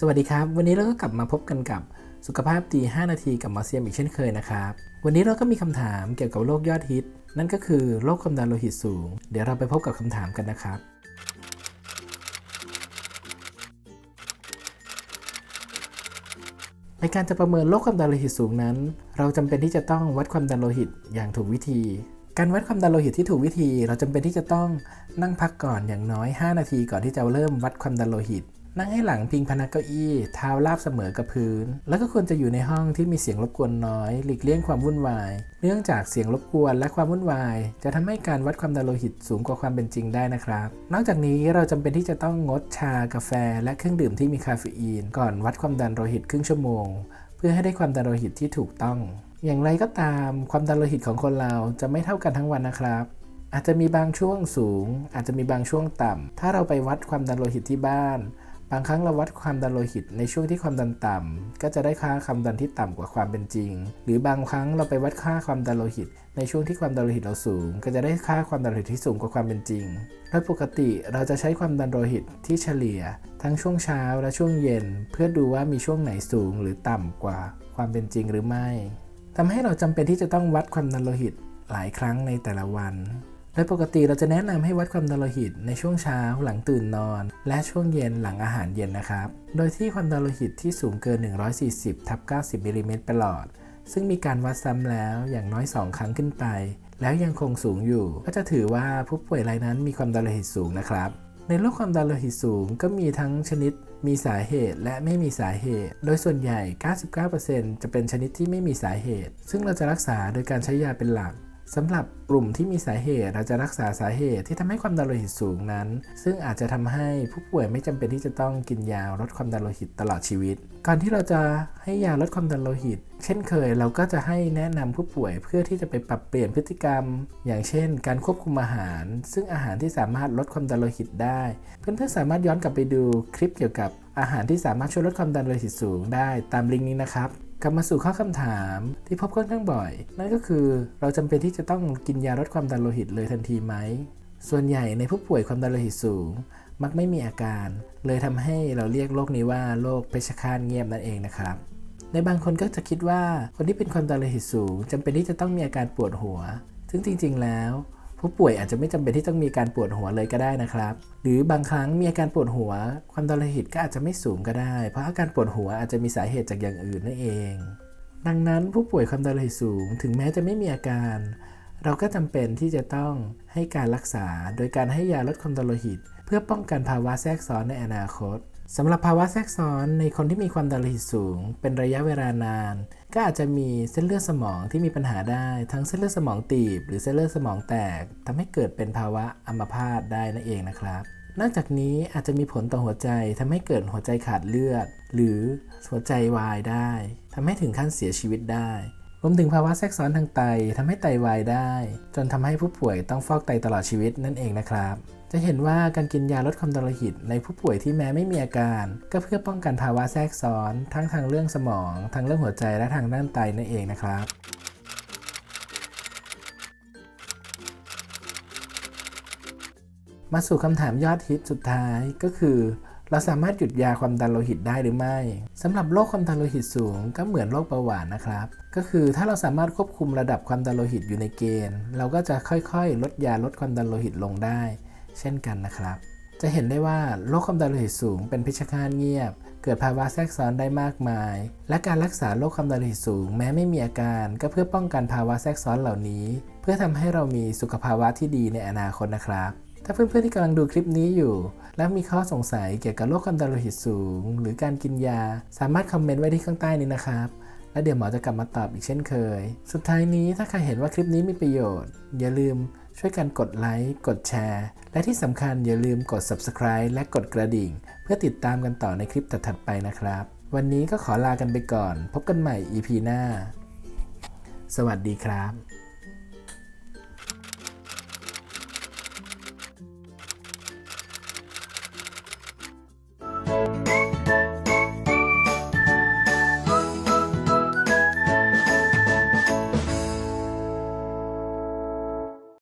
สวัสดีครับ วันนี้เราก็กลับมาพบกันกับสุขภาพดี5นาทีกับมอเซียมอีกเช่นเคยนะครับ วันนี้เราก็มีคำถามเกี่ยวกับโรคยอดฮิต นั่นก็คือโรคความดันโลหิตสูง เดี๋ยวเราไปพบกับคำถามกันนะครับ ในการจะประเมินโรคความดันโลหิตสูงนั้น เราจำเป็นที่จะต้องวัดความดันโลหิตอย่างถูกวิธี การวัดความดันโลหิตที่ถูกวิธี เราจำเป็นที่จะต้องนั่งพักก่อนอย่างน้อย 5 นาทีก่อนที่จะเริ่มวัดความดันโลหิต นั่งให้หลังพิงพนักเก้าอี้ เท้าราบเสมอกับพื้น แล้วก็ควรจะอยู่ในห้องที่มีเสียงรบกวนน้อย หลีกเลี่ยงความวุ่นวาย เนื่องจากเสียงรบกวนและความวุ่นวาย จะทำให้การวัดความดันโลหิตสูงกว่าความเป็นจริงได้นะครับ นอกจากนี้เราจำเป็นที่จะต้องงดชากาแฟ และเครื่องดื่มที่มีคาเฟอีน ก่อนวัดความดันโลหิตครึ่งชั่วโมง เพื่อให้ได้ความดันโลหิตที่ถูกต้อง อย่างไรก็ตาม ความดันโลหิตของคนเราจะไม่เท่ากันทั้งวันนะครับอาจจะมีบางช่วงสูง อาจจะมีบางช่วงต่ำ ถ้าเราไปวัดความดันโลหิตที่บ้าน บางครั้งเราวัดความดันโลหิตในช่วงที่ความดันต่ำก็จะได้ค่าความดันที่ต่ำกว่าความเป็นจริง หรือบางครั้งเราไปวัดค่าความดันโลหิต ในช่วงที่ความดันโลหิตเราสูง ก็จะได้ค่าความดันโลหิตที่สูงกว่าความเป็นจริง โดยปกติเราจะใช้ความดันโลหิตที่เฉลี่ย ทั้งช่วงเช้าและช่วงเย็น เพื่อดูว่ามีช่วงไหนสูงหรือต่ำกว่าความเป็นจริงหรือไม่ทำให้เราจำเป็นที่จะต้องวัดความดันโลหิตหลายครั้งในแต่ละวัน โดยปกติเราจะแนะนำให้วัดความดันโลหิตในช่วงเช้าหลังตื่นนอน และช่วงเย็นหลังอาหารเย็นนะครับ โดยที่ความดันโลหิตที่สูงเกิน 140ทับ90มิลลิเมตรประหลอด ซึ่งมีการวัดซ้ำแล้วอย่างน้อย 2 ครั้งขึ้นไป แล้วยังคงสูงอยู่ ก็จะถือว่าผู้ป่วยรายนั้นมีความดันโลหิตสูงนะครับ ในโรคความดันโลหิตสูงก็มีทั้งชนิด มีสาเหตุและไม่มีสาเหตุ โดยส่วนใหญ่ 99%จะเป็นชนิดที่ไม่มีสาเหตุ ซึ่งเราจะรักษาโดยการใช้ยาเป็นหลัก สำหรับกลุ่มที่มีสาเหตุเราจะรักษาสาเหตุที่ทำให้ความดันโลหิตสูงนั้น ซึ่งอาจจะทำให้ผู้ป่วยไม่จำเป็นที่จะต้องกินยาลดความดันโลหิตตลอดชีวิต ก่อนที่เราจะให้ยาลดความดันโลหิต เช่นเคย เราก็จะให้แนะนำผู้ป่วยเพื่อที่จะไปปรับเปลี่ยนพฤติกรรม อย่างเช่น การควบคุมอาหาร ซึ่งอาหารที่สามารถลดความดันโลหิตได้ เพื่อนๆสามารถย้อนกลับไปดูคลิปเกี่ยวกับอาหารที่สามารถช่วยลดความดันโลหิตสูงได้ตามลิงก์นี้นะครับ กลับมาสู่ข้อคำถามที่พบค่อนข้างบ่อย นั่นก็คือเราจำเป็นที่จะต้องกินยาลดความดันโลหิตเลยทันทีไหม ส่วนใหญ่ในผู้ป่วยความดันโลหิตสูง มักไม่มีอาการ เลยทำให้เราเรียกโรคนี้ว่าโรคเพชฌฆาตเงียบนั่นเองนะครับในบางคนก็จะคิดว่าคนที่เป็นความดันโลหิตสูงจำเป็นที่จะต้องมีอาการปวดหัว ซึ่งจริง ๆ แล้ว ผู้ป่วยอาจจะไม่จำเป็นที่ต้องมีการปวดหัวเลยก็ได้นะครับ หรือบางครั้งมีอาการปวดหัว ความดันโลหิตก็อาจจะไม่สูงก็ได้ เพราะอาการปวดหัวอาจจะมีสาเหตุจากอย่างอื่นนั่นเอง ดังนั้นผู้ป่วยความดันโลหิตสูง ถึงแม้จะไม่มีอาการ เราก็จำเป็นที่จะต้องให้การรักษา โดยการให้ยาลดความดันโลหิต เพื่อป้องกันภาวะแทรกซ้อนในอนาคต สำหรับภาวะแทรกซ้อนในคนที่มีความดันโลหิตสูง เป็นระยะเวลานาน ก็อาจจะมีเส้นเลือดสมองที่มีปัญหาได้ ทั้งเส้นเลือดสมองตีบ หรือเส้นเลือดสมองแตกทำให้เกิดเป็นภาวะอัมพาตได้นั่นเองนะครับ นอกจากนี้อาจจะมีผลต่อหัวใจทำให้เกิดหัวใจขาดเลือด หรือหัวใจวายได้ทำให้ถึงขั้นเสียชีวิตได้ รวมถึงภาวะแทรกซ้อนทางไตทำให้ไตวายได้ จนทำให้ผู้ป่วยต้องฟอกไตตลอดชีวิตนั่นเองนะครับ จะเห็นว่าการกินยาลดความดันโลหิตในผู้ป่วยที่แม้ไม่มีอาการ ก็เพื่อป้องกันภาวะแทรกซ้อนทั้งทางเรื่องสมอง ทางเรื่องหัวใจและทางด้านไตนั่นเองนะครับมาสู่คำถามยอดฮิตสุดท้ายก็คือ เราสามารถหยุดยาความดันโลหิตได้หรือไม่สำหรับโรคความดันโลหิตสูงก็เหมือนโรคเบาหวานนะครับ ก็คือถ้าเราสามารถควบคุมระดับความดันโลหิตอยู่ในเกณฑ์ เราก็จะค่อยๆ ลดยาลดความดันโลหิตลงได้ เช่นกันนะครับ จะเห็นได้ว่าโรคความดันโลหิตสูง เป็นพิชฆาตเงียบ เกิดภาวะแทรกซ้อนได้มากมาย และการรักษาโรคความดันโลหิตสูง แม้ไม่มีอาการ ก็เพื่อป้องกันภาวะแทรกซ้อนเหล่านี้ เพื่อทำให้เรามีสุขภาวะที่ดีในอนาคตนะครับ ถ้าเพื่อนๆที่กำลังดูคลิปนี้อยู่ แล้วมีข้อสงสัยเกี่ยวกับโรคความดันโลหิตสูง หรือการกินยา สามารถคอมเมนต์ไว้ที่ข้างใต้นี้นะครับ แล้วเดี๋ยวหมอจะกลับมาตอบอีกเช่นเคย สุดท้ายนี้ถ้าใครเห็นว่าคลิปนี้มีประโยชน์ อย่าลืมช่วยกันกดไลค์ กดแชร์ และที่สำคัญอย่าลืมกด subscribe และกดกระดิ่ง เพื่อติดตามกันต่อในคลิปถัดๆไปนะครับ วันนี้ก็ขอลากันไปก่อน พบกันใหม่ EP หน้า สวัสดีครับ